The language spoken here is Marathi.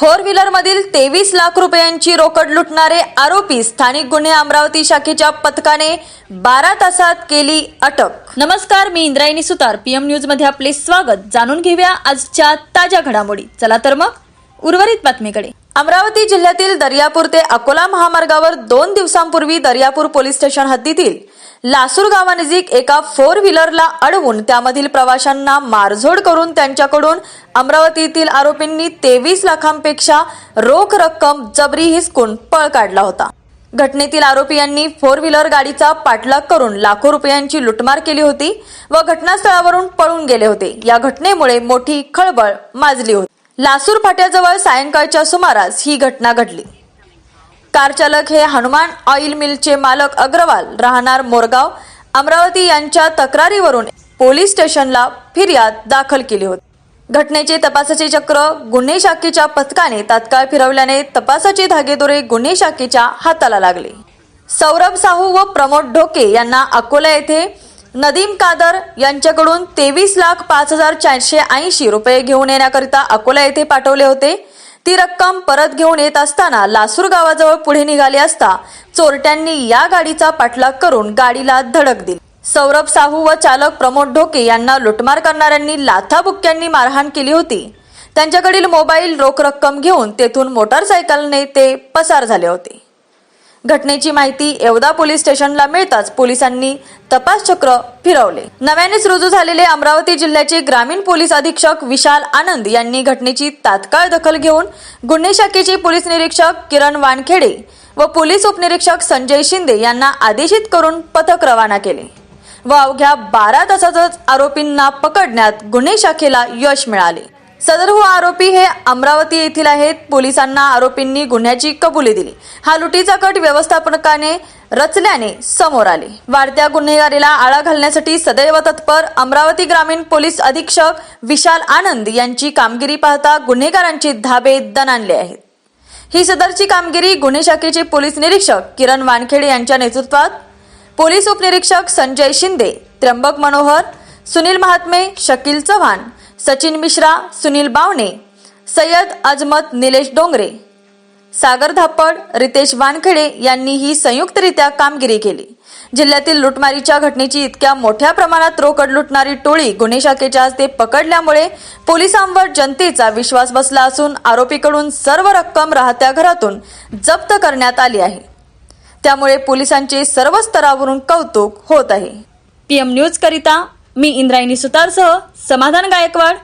फोर व्हीलर मधील तेवीस लाख रुपयांची रोकड लुटणारे आरोपी स्थानिक गुन्हे अमरावती शाखेच्या पथकाने बारा तासात केली अटक. नमस्कार मी इंद्रायणी सुतार. पीएम न्यूजमध्ये आपले स्वागत. जाणून घेऊया आजच्या ताज्या घडामोडी. चला तर मग उर्वरित बातमीकडे. अमरावती जिल्ह्यातील दर्यापूर ते अकोला महामार्गावर दोन दिवसांपूर्वी दर्यापूर पोलीस स्टेशन हद्दीतील लासूर गावानजीक एका फोर व्हीलरला अडवून त्यामधील प्रवाशांना मारझोड करून त्यांच्याकडून अमरावतीतील आरोपींनी तेवीस लाखांपेक्षा रोख रक्कम जबरी हिसकून पळ काढला होता. घटनेतील आरोपी यांनी फोर व्हीलर गाडीचा पाठलाग करून लाखो रुपयांची लुटमार केली होती व घटनास्थळावरून पळून गेले होते. या घटनेमुळे मोठी खळबळ माजली होती. लासूर फाट्याजवळ सायंकाळच्या सुमारास ही घटना घडली. कार चालक हे हनुमान ऑइल मिलचे मालक अग्रवाल राहणार मोरगाव. अमरावती यांच्या तक्रारीवरून पोलीस स्टेशनला फिर्याद दाखल केली होती. घटनेचे तपासाचे चक्र गुन्हे शाखेच्या पथकाने तात्काळ फिरवल्याने तपासाचे धागेदोरे गुन्हे शाखेच्या हाताला लागले. सौरभ साहू व प्रमोद ढोके यांना अकोला येथे नदीम कादर यांच्याकडून तेवीस लाख पाच हजार चारशे ऐंशी रुपये घेऊन येण्याकरिता अकोला येथे पाठवले होते. ती रक्कम परत घेऊन येत असताना लासूर गावाजवळ पुढे निघाले असता चोरट्यांनी या गाडीचा पाठलाग करून गाडीला धडक दिली. सौरभ साहू व चालक प्रमोद ढोके यांना लुटमार करणाऱ्यांनी लाथाबुक्क्यांनी मारहाण केली होती. त्यांच्याकडील मोबाईल रोख रक्कम घेऊन तेथून मोटारसायकलने ते पसार झाले होते. घटनेची माहिती येवदा पोलीस स्टेशनला मिळताच पोलिसांनी तपास चक्र फिरवले. नव्यानेच रुजू झालेले अमरावती जिल्ह्याचे ग्रामीण पोलीस अधीक्षक विशाल आनंद यांनी घटनेची तात्काळ दखल घेऊन गुन्हे शाखेचे पोलीस निरीक्षक किरण वानखेडे व पोलीस उपनिरीक्षक संजय शिंदे यांना आदेशित करून पथक रवाना केले व अवघ्या बारा तासातच आरोपींना पकडण्यात गुन्हे शाखेला यश मिळाले. सदरहू हो आरोपी हे अमरावती येथील आहेत. पोलिसांना आरोपींनी गुन्ह्याची कबुली दिली. हा लुटीचा कट व्यवस्थापकाने रचल्याने समोर आले. वाढत्या गुन्हेगारीला आळा घालण्यासाठी सदैव तत्पर अमरावती ग्रामीण पोलीस अधीक्षक विशाल आनंद यांची कामगिरी पाहता गुन्हेगारांचे धाबे दणाणले आहेत. ही सदरची कामगिरी गुन्हे शाखेचे पोलीस निरीक्षक किरण वानखेडे यांच्या नेतृत्वात पोलीस उपनिरीक्षक संजय शिंदे त्र्यंबक मनोहर सुनील महात्मे शकील चव्हाण सचिन मिश्रा सुनील बावणे सय्यद अजमत निलेश डोंगरे सागर धापड रितेश वानखेडे यांनी ही संयुक्तरित्या कामगिरी केली. जिल्ह्यातील लुटमारीच्या घटनेची इतक्या मोठ्या प्रमाणात रोकड लुटणारी टोळी गुन्हे शाखेच्या हस्ते पकडल्यामुळे पोलिसांवर जनतेचा विश्वास बसला असून आरोपीकडून सर्व रक्कम राहत्या घरातून जप्त करण्यात आली आहे. त्यामुळे पोलिसांचे सर्व स्तरावरून कौतुक होत आहे. पीएम न्यूज करिता मी इंद्रायणी सुतारसह समाधान गायकवाड